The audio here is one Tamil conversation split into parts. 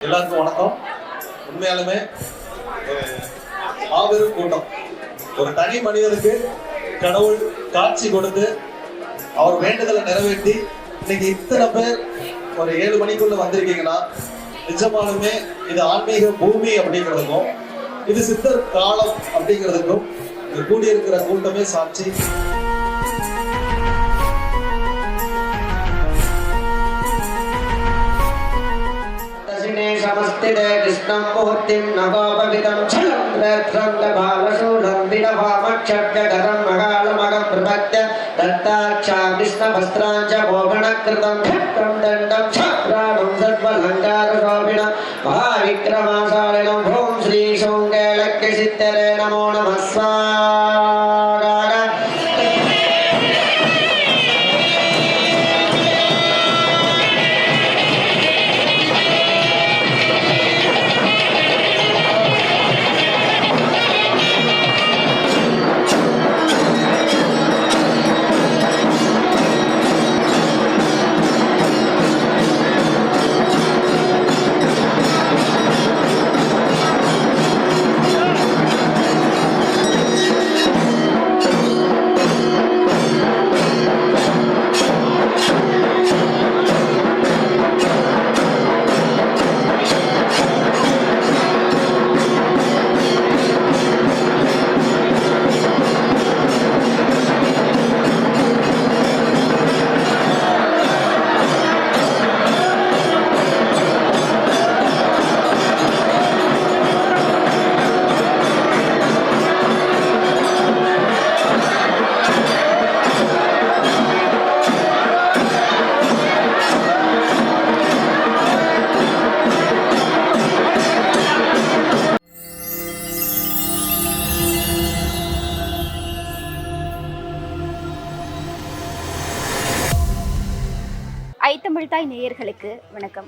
எல்லாருக்கும் வணக்கம். உண்மையாலுமே மாபெரும் கூட்டம். ஒரு தனி மனிதனுக்கு கடவுள் காட்சி கொடுத்து அவர் வேண்டுதலை நிறைவேற்றி இன்னைக்கு இத்தனை பேர் ஒரு ஏழு மணிக்குள்ள வந்திருக்கீங்கன்னா நிஜமாலுமே இது ஆன்மீக பூமி அப்படிங்கிறதுக்கும் இது சித்தர் காலம் அப்படிங்கிறதுக்கும் இங்க கூடியிருக்கிற கூட்டமே சாட்சி. दशिने समस्तिते कृष्णं मूर्तिं नवोपविदं छलं वेत्रन्दबालशूलं विडभामक्षभ्यकरं मगालमगं प्रपद्य दत्ताक्षा कृष्णवस्त्रां च मोहनकृतं खट्टं दण्डं छप्राणं सर्वलङ्कारशोभिनं महाविक्रमाशालिनं भूं श्रीशृङ्गेलक्यसिद्धरे नमो தமிழ்தாய் நேயர்களுக்கு வணக்கம்.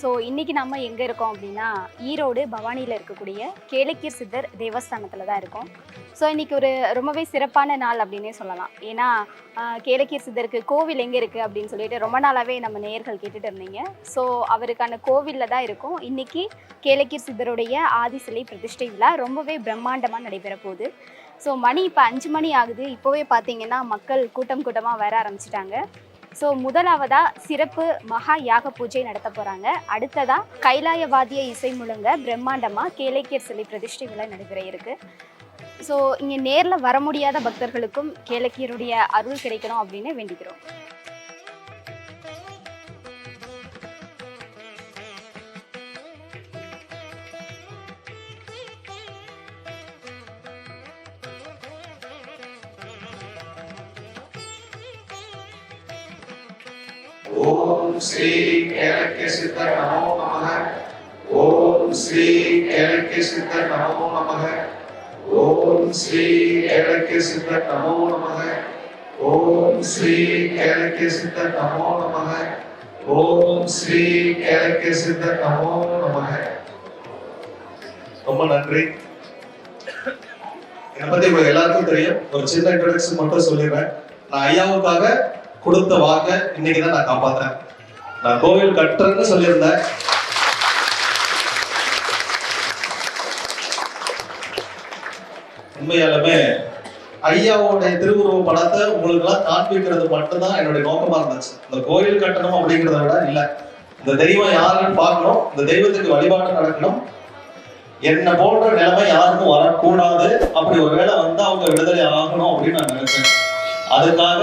ஸோ இன்றைக்கி நம்ம எங்கே இருக்கோம் அப்படின்னா ஈரோடு பவானியில் இருக்கக்கூடிய கேளக்கீர் சித்தர் தேவஸ்தானத்தில் தான் இருக்கோம். ஸோ இன்றைக்கி ஒரு ரொம்பவே சிறப்பான நாள் அப்படின்னே சொல்லலாம். ஏன்னா கேளக்கீர் சித்தருக்கு கோவில் எங்கே இருக்குது அப்படின்னு சொல்லிட்டு ரொம்ப நாளாகவே நம்ம நேயர்கள் கேட்டுட்டு இருந்தீங்க. ஸோ அவருக்கான கோவிலில் தான் இருக்கும். இன்றைக்கி கேளக்கீர் சித்தருடைய ஆதி சிலை பிரதிஷ்டை விழா ரொம்பவே பிரம்மாண்டமாக நடைபெற போகுது. ஸோ மணி இப்போ அஞ்சு மணி ஆகுது. இப்போவே பார்த்தீங்கன்னா மக்கள் கூட்டம் கூட்டமாக வர ஆரம்பிச்சிட்டாங்க. ஸோ முதலாவதா சிறப்பு மகா யாக பூஜை நடத்த போறாங்க. அடுத்ததா கைலாயவாதிய இசை முழங்க பிரம்மாண்டமா கேளைக்கியர் சிலை பிரதிஷ்டை விழா நடைபெற இருக்கு. ஸோ இங்கே நேரில் வர முடியாத பக்தர்களுக்கும் கேளக்கியருடைய அருள் கிடைக்கணும் அப்படின்னு வேண்டிக்கிறோம். ஸ்ரீ கேளக்கிய சித்தர் நமோ நமக. ஓம் ஸ்ரீ கேளக்கிய சித்தர் நமோ நமக. ஓம் ஸ்ரீ கேளக்கிய சித்தர் நமோ நமக. ஓம் ஸ்ரீ கேளக்கிய சித்தர் நமோ நமக. ஓம் ஸ்ரீ கேளக்கிய சித்தர் நமோ நமக. ரொம்ப நன்றி. என்னை பத்தி உங்களுக்கு எல்லாருக்கும் தெரியும். ஒரு சின்ன இன்ட்ரடக்ஷன் மட்டும் சொல்லிடுறேன். நான் ஐயாவுக்காக கொடுத்த வாக்க இன்னைக்கு தான் நான் காப்பாத்துறேன். நான் கோவில் கட்டுறேன்னு சொல்லியிருந்தேன். உண்மையாலுமே ஐயாவோடைய திருவுருவ படத்தை உங்களுக்கு எல்லாம் காண்பிக்கிறது மட்டும்தான் என்னுடைய நோக்கமா இருந்துச்சு. இந்த கோயில் கட்டணம் அப்படிங்கிறத விட இல்ல. இந்த தெய்வம் யாருன்னு பார்க்கணும். இந்த தெய்வத்துக்கு வழிபாடு நடக்கணும். என்ன போன்ற நிலைமை யாருக்கும் வரக்கூடாது. அப்படி ஒரு வேளை வந்து அவங்க விடுதலை ஆகணும் அப்படின்னு நான் நினைச்சேன். அதுக்காக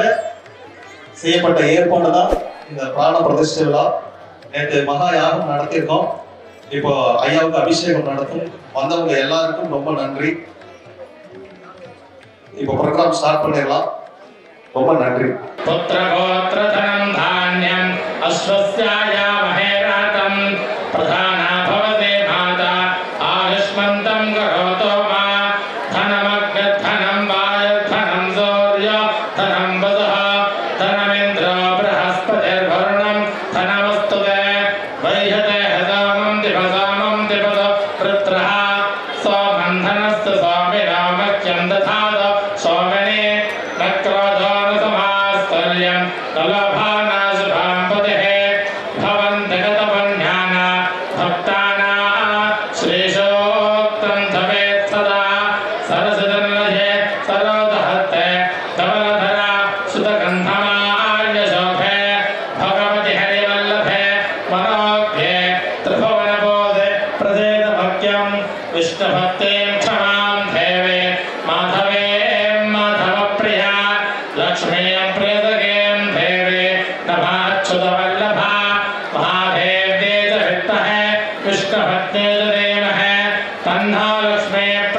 செய்யப்பட்ட ஏற்பாடு தான் இந்த பிராண பிரதிஷ்டை விழா நேற்று மகா யாகம் நடத்தியிருக்கோம். இப்போ ஐயாவுக்கு அபிஷேகம் நடக்கும் வந்தவங்க எல்லாருக்கும் ரொம்ப நன்றி. இப்போ ப்ரோக்ராம் ஸ்டார்ட் பண்ணிடலாம். ரொம்ப நன்றி. புத்திர கோத்திர தனம் தானியம் அஸ்வஸ்யாயா மகேராதம். பிரதா Man.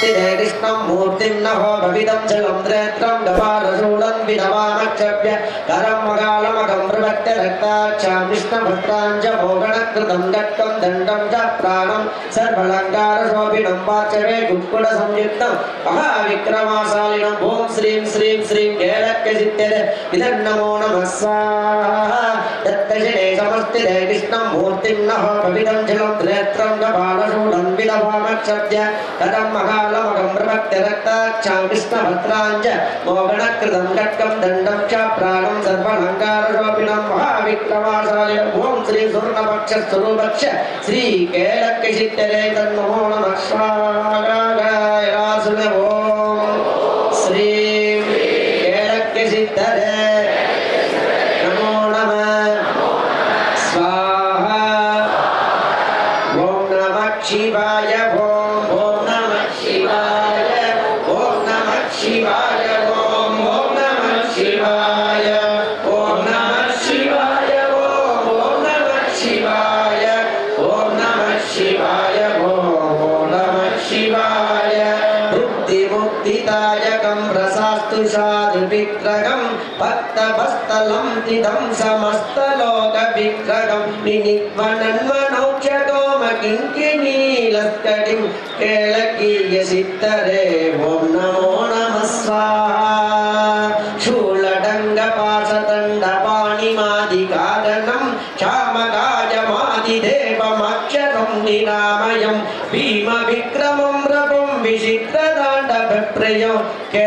नमस्ति जयकृष्णं मूर्तिं नभो भविदं जगं त्रेत्रं गपारसूडं विधवामक्षव्य करं मगालमगं प्रभक्त्य रक्ताक्षां विष्णुभक्तां च भोगण कृतं दत्तं दण्डं च प्राणं सर्वलङ्कारशोभिनं वाचवे गुक्कुडसंयुक्तं महाविक्रमाशालिनम् ॐ श्रीं श्रीं श्रीं केलक्यसिद्ध्यते इदं नमो नमः स्वाहा दत्तशिरे समस्तिरे कृष्णं मूर्तिं नः कविदं जलं त्रेत्रं न बालशूलं विलभामक्षत्य तदं महालमगं प्रभक्तिरक्ताक्षां कृष्णभद्रां च मोगणकृतं घट्कं दण्डं च प्राणं सर्वलङ्कारशोभिनं महाविक्रमाशालिनम् ॐ श्री सुवर्णपक्ष स्तुरुभक्ष श्रीकेलक्कचित्तले तन्मो नमः स्वागाय रासुदेवो श्रीं केलक्कचित्तले హితం సమస్తలోక విగ్రహం నిన్వనన్వనౌక్షతోమ కింకి నీలస్తటిం కేళకీయ సిద్ధరే. ఓం నమో నమ శూలడంగ పాశదండ పాణిమాది కారణం క్షామగాజమాది దేవమక్షరం నిరామయం. భీమ విక్రమం రపం విచిత్రదాండ భట్రయం కే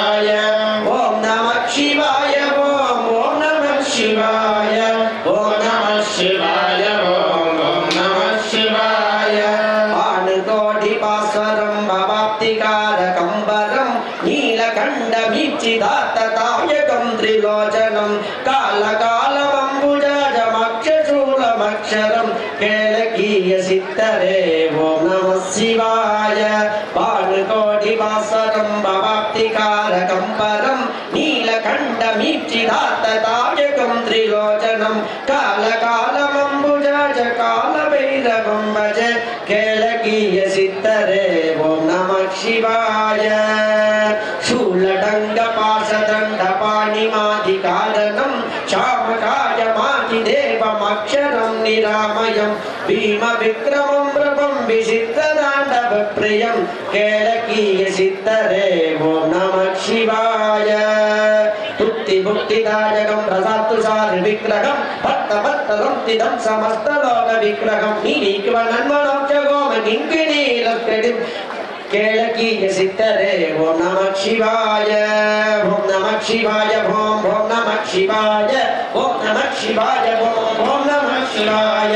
பீம விக்ரமம் பிரபம் விசித்ததாண்டவ பிரியம். கேளக்கீய சித்தரே ஓம் நம சிவாய. துப்தி புக்திதாயகம் பிரசாத்து சார் விக்ரகம் பத்த பத்ததம் திதம் சமஸ்த லோக விக்ரகம் நீ நீக்குவ நன்மனம் ஜகோம கிங்கு நீலத்தெடும் கேளக்கீய சித்தரே ஓம் நம சிவாய. ஓம் நம சிவாய ஓம் ஓம் நம சிவாய. ஓம் நம சிவாய ஓம் ஓம் நம சிவாய.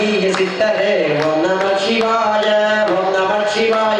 தேவமக்ஷரம் நிராமயம் பீம விக்ரமம் பிரபம் விசித்திரதாண்டவத்ரயம் கேளகீய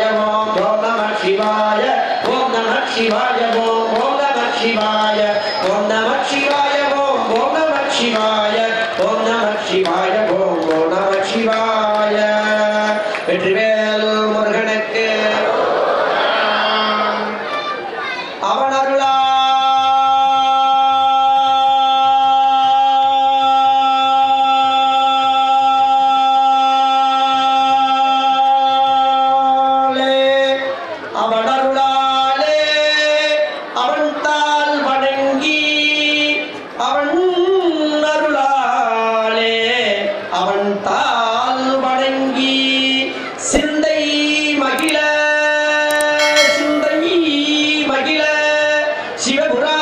喜个人组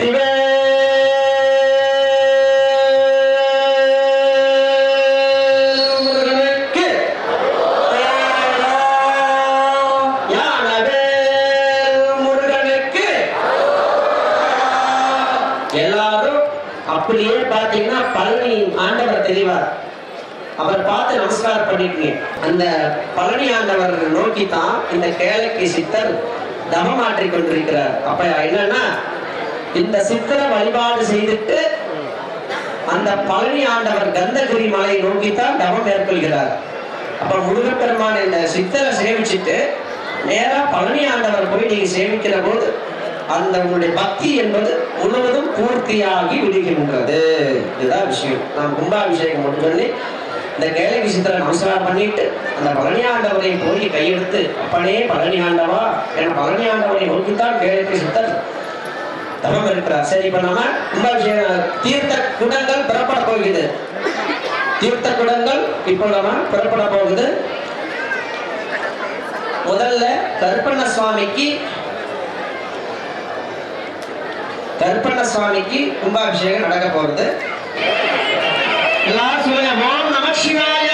எல்லாரும் அப்படியே பாத்தீங்கன்னா பழனி ஆண்டவர் தெளிவார். அவர் பார்த்து நமஸ்காரம் பண்ணிருக்கீங்க அந்த பழனி ஆண்டவர் நோக்கி தான் இந்த கேளக்கி சித்தர் தவமாற்றிக் கொண்டிருக்கிறார். அப்ப என்னன்னா இந்த சித்திர வழிபாடு செய்துட்டு அந்த பழனி ஆண்டவர் கந்தகிரி மலையை நோக்கித்தான் தவம் மேற்கொள்கிறார். அப்ப முருகப்பெருமான் இந்த சித்தரை சேவிச்சுட்டு நேரா பழனி ஆண்டவர் போய் நீங்க சேவிக்கிற போது அந்த உங்களுடைய பக்தி என்பது முழுவதும் பூர்த்தியாகி விடுகின்றது. இதுதான் விஷயம். நான் கும்பாபிஷேகம் மட்டும் சொல்லி இந்த கேளகி சித்தரை நமஸ்காரம் பண்ணிட்டு அந்த பழனி ஆண்டவரை போய் கையெடுத்து அப்பனே பழனி ஆண்டவா என பழனி ஆண்டவரை நோக்கித்தான் கேளுக்கு சித்தர் தவம் இருக்கிறார் சரி இப்ப நம்ம கும்பாபிஷேகம் தீர்த்த குடங்கள் பெறப்பட போகுது தீர்த்த குடங்கள் இப்போ நம்ம பெறப்பட போகுது முதல்ல கருப்பண்ண சுவாமிக்கு கருப்பண்ண சுவாமிக்கு கும்பாபிஷேகம் நடக்க போகுது எல்லாரும் சொல்லுங்க ஓம் நம சிவாய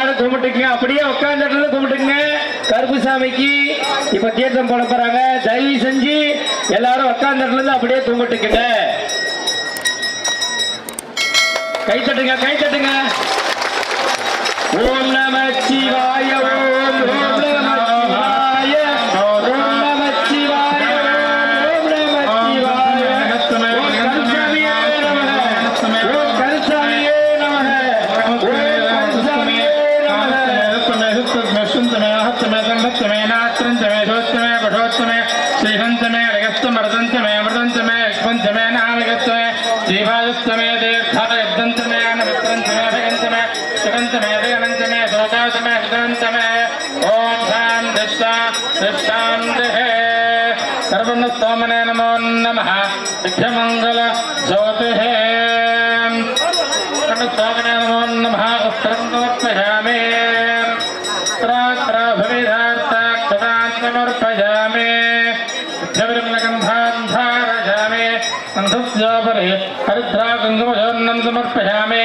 எல்லாரும் கும்பிட்டுக்குங்க. அப்படியே உட்கார்ந்த இடத்துல கும்பிட்டுக்குங்க. கருப்புசாமிக்கு இப்ப தீர்த்தம் போட போறாங்க. தயவு செஞ்சு எல்லாரும் உட்கார்ந்த இடத்துல இருந்து அப்படியே கும்பிட்டுக்குங்க. கை தட்டுங்க கை தட்டுங்க. ஓம் நம சிவாய ஓம். सुगंत में विगनंत में शोकांत में विदंत में ओम शाम दिशा दिशांत है सर्वण सोमने नमो नमः। सिद्धमंगल ज्योति। है सर्वण सोमने नमो नमः। उत्तरं समर्पयामि। त्रात्र भविधार्ता कृतान् समर्पयामि सिद्धविरमलगन्धान् धारयामि। अन्धस्योपरि हरिद्रा गङ्गमशोन्नं समर्पयामि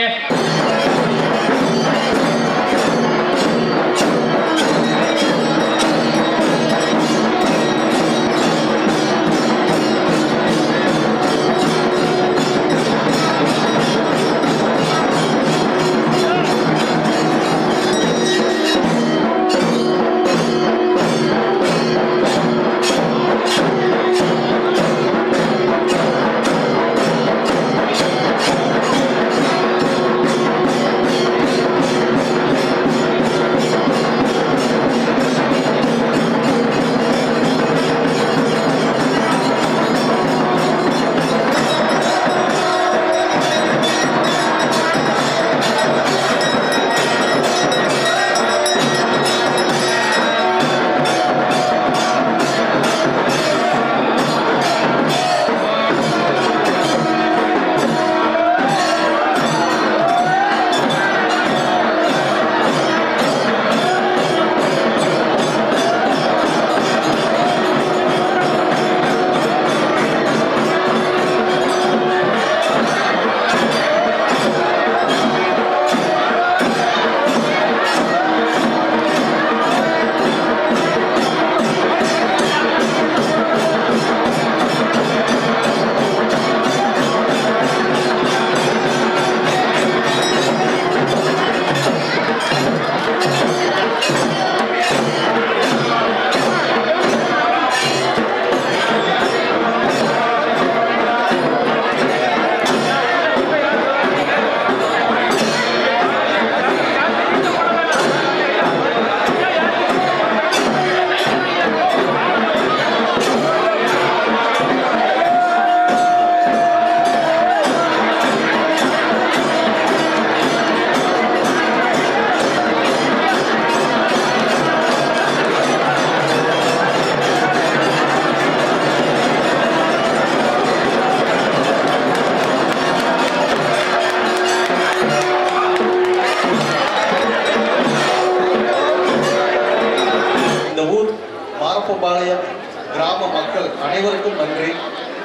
மாரப்பபாளையம் கிராம மக்கள் அனைவருக்கும் நன்றி.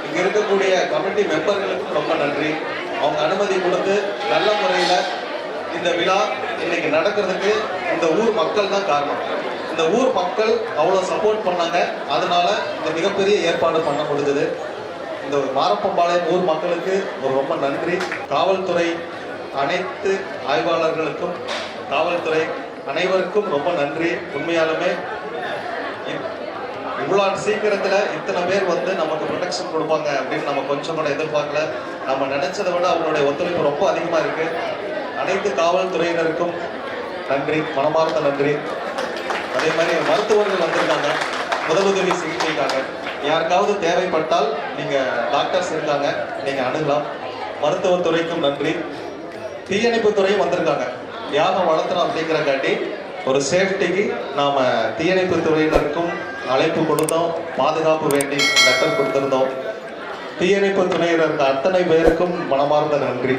இங்க இருக்கக்கூடிய கமிட்டி மெம்பர்களுக்கும் ரொம்ப நன்றி. அவங்க அனுமதி கொடுத்து நல்ல முறையில இந்த விழா இன்னைக்கு நடக்கிறதுக்கு இந்த ஊர் மக்கள் தான் காரணம். இந்த ஊர் மக்கள் அவ்வளோ சப்போர்ட் பண்ணாங்க. அதனால இந்த மிகப்பெரிய ஏற்பாடு பண்ண முடிஞ்சது. இந்த மாரப்பம்பாளையம் ஊர் மக்களுக்கு ஒரு ரொம்ப நன்றி. காவல்துறை அனைத்து ஆய்வாளர்களுக்கும் காவல்துறை அனைவருக்கும் ரொம்ப நன்றி. உண்மையாலுமே இவ்வளோ சீக்கிரத்தில் இத்தனை பேர் வந்து நமக்கு ப்ரொடெக்ஷன் கொடுப்பாங்க அப்படின்னு நம்ம கொஞ்சம் கூட எதிர்பார்க்கல. நம்ம நினைச்சதை விட அவங்களுடைய ஒத்துழைப்பு ரொம்ப அதிகமாக இருக்கு. அனைத்து காவல்துறையினருக்கும் நன்றி. மனமார்ந்த நன்றி. அதே மாதிரி மருத்துவர்கள் வந்திருக்காங்க. முதலுதவி சிகிச்சைக்காக யாருக்காவது தேவைப்பட்டால் நீங்கள் டாக்டர்ஸ் இருக்காங்க. நீங்கள் அணுகலாம். மருத்துவத்துறைக்கும் நன்றி. தீயணைப்பு துறையும் வந்திருக்காங்க. யாகம் வளர்த்துறோம் அப்படிங்கிறக்காட்டி ஒரு சேஃப்டிக்கு நாம் தீயணைப்பு துறையினருக்கும் அழைப்பு கொடுத்தோம். பாதுகாப்பு வேண்டி லெட்டர் கொடுத்திருந்தோம். தீயணைப்பு துறையினருக்கு அத்தனை பேருக்கும் மனமார்ந்த நன்றி.